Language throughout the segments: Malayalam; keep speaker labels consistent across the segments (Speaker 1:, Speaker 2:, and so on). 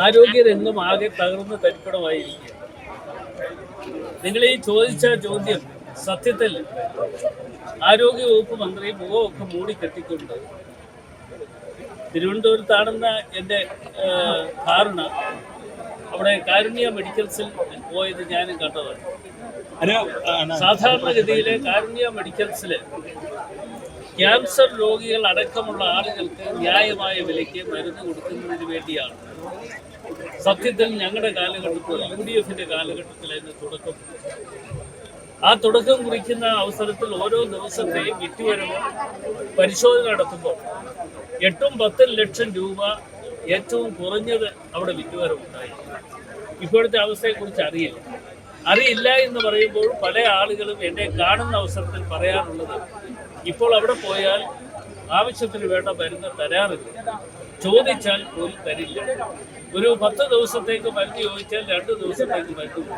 Speaker 1: ആരോഗ്യരംഗം ആകെ തകർന്ന് തരിപ്പണമായിരിക്കുക. നിങ്ങൾ ഈ ചോദിച്ച ചോദ്യം സത്യത്തിൽ ആരോഗ്യവകുപ്പ് മന്ത്രി മുഖമൊക്കെ മൂടി കെട്ടിക്കൊണ്ട് തിരുവനന്തപുരത്താണെന്ന എന്റെ ധാരണ അവിടെ കാരുണ്യ മെഡിക്കൽസിൽ പോയത് ഞാനും കണ്ടതാണ്. സാധാരണഗതിയിലെ കാരുണ്യ മെഡിക്കൽസിൽ ക്യാൻസർ രോഗികൾ അടക്കമുള്ള ആളുകൾക്ക് ന്യായമായ വിലയ്ക്ക് മരുന്ന് കൊടുക്കുന്നതിന് വേണ്ടിയാണ്. സത്യത്തിൽ ഞങ്ങളുടെ കാലഘട്ടത്തിൽ യു ഡി എഫിന്റെ കാലഘട്ടത്തിൽ അതിന് തുടക്കം. ആ തുടക്കം കുറിക്കുന്ന അവസരത്തിൽ ഓരോ ദിവസത്തെയും വിറ്റുവരവ് പരിശോധന നടത്തുമ്പോൾ എട്ടും പത്തും ലക്ഷം രൂപ ഏറ്റവും കുറഞ്ഞത് അവിടെ വിറ്റുവരവുണ്ടായി ഇപ്പോഴത്തെ അവസ്ഥയെക്കുറിച്ച് അറിയില്ല. അറിയില്ല എന്ന് പറയുമ്പോൾ പല ആളുകളും എന്നെ കാണുന്ന അവസരത്തിൽ പറയാറുള്ളത് ഇപ്പോൾ അവിടെ പോയാൽ ആവശ്യത്തിന് വേണ്ട മരുന്ന് തരാറില്ല. ചോദിച്ചാൽ പോലും തരില്ല. ഒരു പത്ത് ദിവസത്തേക്ക് മരുന്ന് ചോദിച്ചാൽ രണ്ട് ദിവസത്തേക്ക് മരുന്ന്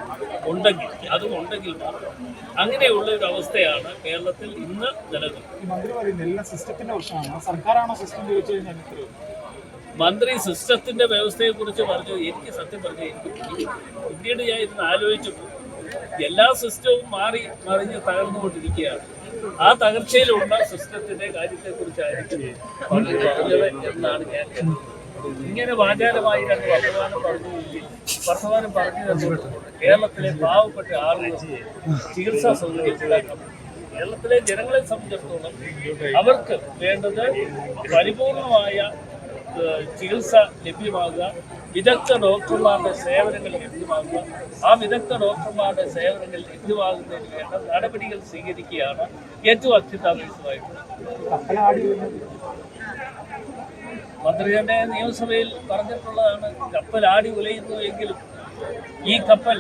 Speaker 1: ഉണ്ടെങ്കിൽ അതും ഉണ്ടെങ്കിൽ മാത്രം. അങ്ങനെയുള്ള ഒരു അവസ്ഥയാണ് കേരളത്തിൽ ഇന്ന് നിലനിൽക്കുന്നത്.
Speaker 2: മന്ത്രി സിസ്റ്റത്തിന്റെ
Speaker 1: വ്യവസ്ഥയെ കുറിച്ച് പറഞ്ഞു എനിക്ക് സത്യം പറഞ്ഞു എനിക്ക്. പിന്നീട് ഞാൻ ഇരുന്ന് ആലോചിച്ചപ്പോൾ എല്ലാ സിസ്റ്റവും മാറി മറിഞ്ഞ് തകർന്നുകൊണ്ടിരിക്കുകയാണ്. ആ തകർച്ചയിലുള്ള സിസ്റ്റത്തിന്റെ കാര്യത്തെ കുറിച്ചായിരിക്കും എന്നാണ് ഞാൻ. ഇങ്ങനെ വാചാലമായി രണ്ട് വർത്തമാനം പറഞ്ഞു വർത്തമാനം പറഞ്ഞു തന്നുകൊണ്ട് കേരളത്തിലെ പാവപ്പെട്ട ആളുകൾക്ക് ചികിത്സാ സൗകര്യം ഉണ്ടാക്കണം കേരളത്തിലെ ജനങ്ങളെ സംബന്ധിച്ചിടത്തോളം അവർക്ക് വേണ്ടത് പരിപൂർണമായ ചികിത്സ ലഭ്യമാകുക വിദഗ്ധ ഡോക്ടർമാരുടെ സേവനങ്ങൾ ലഭ്യമാകുക ആ വിദഗ്ധ ഡോക്ടർമാരുടെ സേവനങ്ങൾ ലഭ്യമാകുന്നതിന് വേണ്ട നടപടികൾ സ്വീകരിക്കുകയാണ് ഏറ്റവും അത്യുത്താപേക്ഷിതമായിട്ടുള്ളത് മന്ത്രി തന്നെ നിയമസഭയിൽ പറഞ്ഞിട്ടുള്ളതാണ് കപ്പൽ ആടി ഉലയുന്നു എങ്കിലും ഈ കപ്പൽ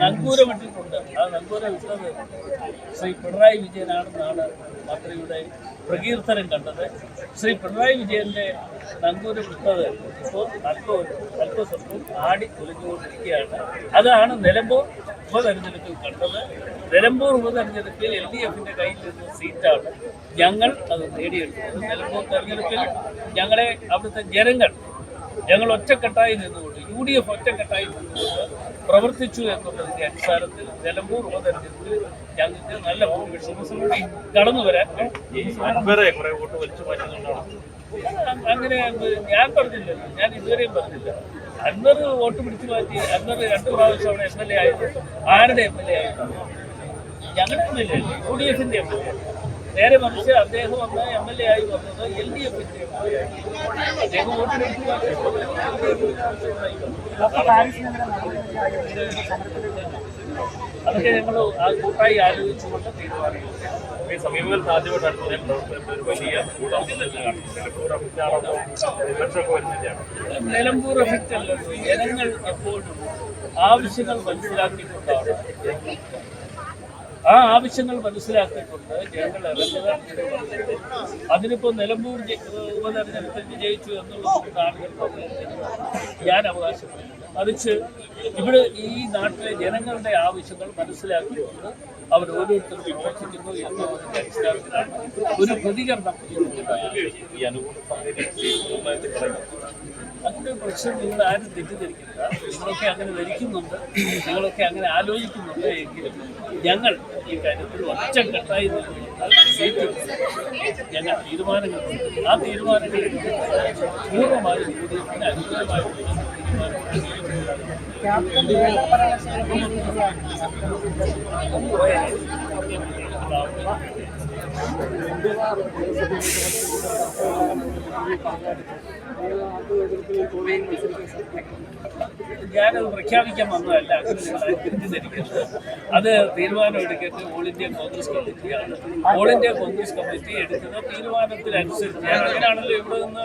Speaker 1: നങ്കൂരമിട്ടിട്ടുണ്ട് ആ നങ്കൂരം ഇട്ടത് ശ്രീ പിണറായി വിജയനാണെന്നാണ് മന്ത്രിയുടെ പ്രകീർത്തനം കണ്ടത്. ശ്രീ പിണറായി വിജയന്റെ നങ്കൂരം ഇട്ടത് ഇപ്പോൾ അല്പ അല്പസ്വല്പം ആടി ഒലിഞ്ഞുകൊണ്ടിരിക്കുകയാണ് അതാണ് നിലമ്പൂർ ഉപതെരഞ്ഞെടുപ്പിൽ കണ്ടത്. നിലമ്പൂർ ഉപതെരഞ്ഞെടുപ്പിൽ എൽ ഡി എഫിന്റെ കയ്യിൽ നിന്ന് സീറ്റാണ്. ഞങ്ങൾ അത് നേടിയെടുത്തത് നിലമ്പൂർ തെരഞ്ഞെടുപ്പിൽ ഞങ്ങളെ അവിടുത്തെ ജനങ്ങൾ ഞങ്ങൾ ഒറ്റക്കെട്ടായി നിന്നുകൊണ്ട് യു ഡി എഫ് ഒറ്റക്കെട്ടായി നിന്നുകൊണ്ട് പ്രവർത്തിച്ചു എന്നുള്ളതിന്റെ അടിസ്ഥാനത്തിൽ നിലമ്പൂർ ഉപതെരഞ്ഞെടുപ്പിൽ ഞങ്ങൾക്ക് നല്ല ഭൂരിപക്ഷം കടന്നു വരാൻ. അങ്ങനെ ഞാൻ പറഞ്ഞില്ലല്ലോ ഞാൻ ഇതുവരെയും പറഞ്ഞില്ല. അൻവർ വോട്ട് പിടിച്ചു മാറ്റി. അൻവർ രണ്ട് പ്രാവശ്യം അവിടെ എം എൽ എ ആയിരുന്നു. ആരുടെ എം എൽ എ ആയിരുന്നു? ഞങ്ങളുടെ M L A U D എഫിന്റെ എം എൽ എ നേരെ മറിച്ച് അദ്ദേഹം അന്ന് എം എൽ എ ആയി വന്നത് എൽ ഡി എഫിന്റെ അദ്ദേഹം അതൊക്കെ ഞങ്ങൾ കൂട്ടായി ആലോചിച്ചുകൊണ്ട് തീരുമാനിക്കും
Speaker 3: സമീപകാലത്ത് ആദ്യമായിട്ടാണ് തോന്നിയ പ്രവർത്തനത്തിൽ ഒരു വലിയ
Speaker 1: നിലമ്പൂർ എഫക്റ്റ് അല്ല ജനങ്ങൾ എപ്പോഴും ആവശ്യങ്ങൾ മനസ്സിലാക്കിക്കൊണ്ടാണ്. ആ ആവശ്യങ്ങൾ മനസ്സിലാക്കിക്കൊണ്ട് ജനങ്ങൾ ഇറങ്ങുക എന്നുള്ളത്. അതിനിപ്പോ നിലമ്പൂർ ഉപതെരഞ്ഞെടുപ്പിൽ വിജയിച്ചു എന്നുള്ളത് ആളുകൾ ഞാൻ അവകാശപ്പെടുന്നു മറിച്ച് ഇവിടെ ഈ നാട്ടിലെ ജനങ്ങളുടെ ആവശ്യങ്ങൾ മനസ്സിലാക്കിക്കൊണ്ട് അവർ ഓരോരുത്തരും പ്രവർത്തിക്കുന്നു എന്നുള്ളതിന്റെ അടിസ്ഥാനത്തിലാണ് ഒരു പ്രതികരണം
Speaker 3: ഈ അനുകൂല സാഹചര്യം
Speaker 1: അങ്ങനെ ഒരു പ്രശ്നം നിങ്ങൾ ആരും തെറ്റിദ്ധരിക്കില്ല നിങ്ങളൊക്കെ അങ്ങനെ ധരിക്കുന്നുണ്ട് നിങ്ങളൊക്കെ അങ്ങനെ ആലോചിക്കുന്നുണ്ട് എങ്കിലും ഞങ്ങൾ ഈ കാര്യത്തിൽ ഒറ്റക്കെട്ടായി ഞങ്ങൾ തീരുമാനങ്ങൾ. ആ തീരുമാനങ്ങൾ പൂർണമായും യുഡിഎഫിന് അനുകൂലമായിട്ടുള്ള തീരുമാനങ്ങൾ ഞാനത് പ്രഖ്യാപിക്കാൻ വന്നതല്ല. അത് തീരുമാനം എടുക്കേണ്ടത് ഓൾ ഇന്ത്യ കോൺഗ്രസ് കമ്മിറ്റിയാണ് ഓൾ ഇന്ത്യ കോൺഗ്രസ് കമ്മിറ്റി എടുക്കുന്ന തീരുമാനത്തിനനുസരിച്ച് ഞാൻ അങ്ങനെയാണല്ലോ ഇവിടെ നിന്ന്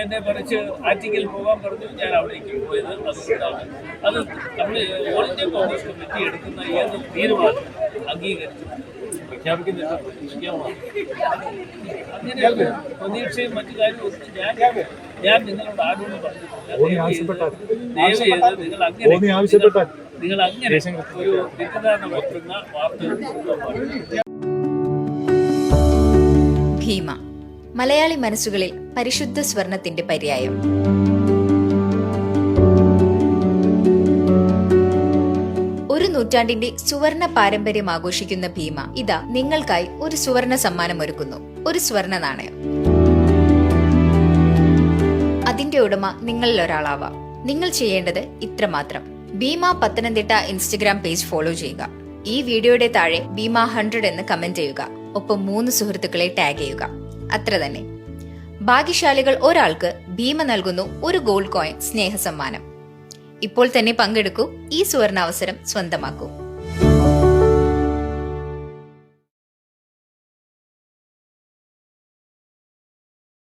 Speaker 1: എന്നെ പറിച്ച് ആറ്റിങ്ങിൽ പോകാൻ പറഞ്ഞു ഞാൻ അവിടേക്ക് പോയത്. അതുകൊണ്ടാണ്. അത് നമ്മൾ ഓൾ ഇന്ത്യ കോൺഗ്രസ് കമ്മിറ്റി എടുക്കുന്ന ഏത് തീരുമാനം അംഗീകരിച്ചു.
Speaker 3: പ്രഖ്യാപിക്കുന്നില്ല
Speaker 1: പ്രതീക്ഷയും മറ്റു കാര്യവും ഞാൻ ഞാൻ നിങ്ങളോട് ചെയ്ത് നിങ്ങൾ അങ്ങനെ നിങ്ങൾ അങ്ങനെ ഒരു തെറ്റിദ്ധാരണ വെക്കുന്ന വാർത്തകൾ.
Speaker 4: ഭീമ മലയാളി മനസ്സുകളിൽ പരിശുദ്ധ സ്വർണത്തിന്റെ പര്യായം. നൂറ്റാണ്ടിന്റെ സുവർണ പാരമ്പര്യം ആഘോഷിക്കുന്ന ഭീമ ഇതാ നിങ്ങൾക്കായി ഒരു സുവർണ സമ്മാനം ഒരുക്കുന്നു ഒരു സ്വർണ നാണയം. അതിന്റെ ഉടമ നിങ്ങളിൽ ഒരാളാവാം. നിങ്ങൾ ചെയ്യേണ്ടത് ഇത്രമാത്രം. Bhima Pathanamthitta Instagram page follow ചെയ്യുക. ഈ വീഡിയോയുടെ താഴെ ഭീമ ഹൺഡ്രഡ് എന്ന് കമന്റ് ചെയ്യുക. ഒപ്പം മൂന്ന് സുഹൃത്തുക്കളെ ടാഗ് ചെയ്യുക. അത്ര തന്നെ. ഭാഗ്യശാലികൾ ഒരാൾക്ക് ഭീമ നൽകുന്നു ഒരു ഗോൾഡ് കോയിൻ സ്നേഹ സമ്മാനം ഇപ്പോൾ തന്നെ പങ്കെടുക്കൂ. ഈ സുവർണാവസരം സ്വന്തമാക്കൂ.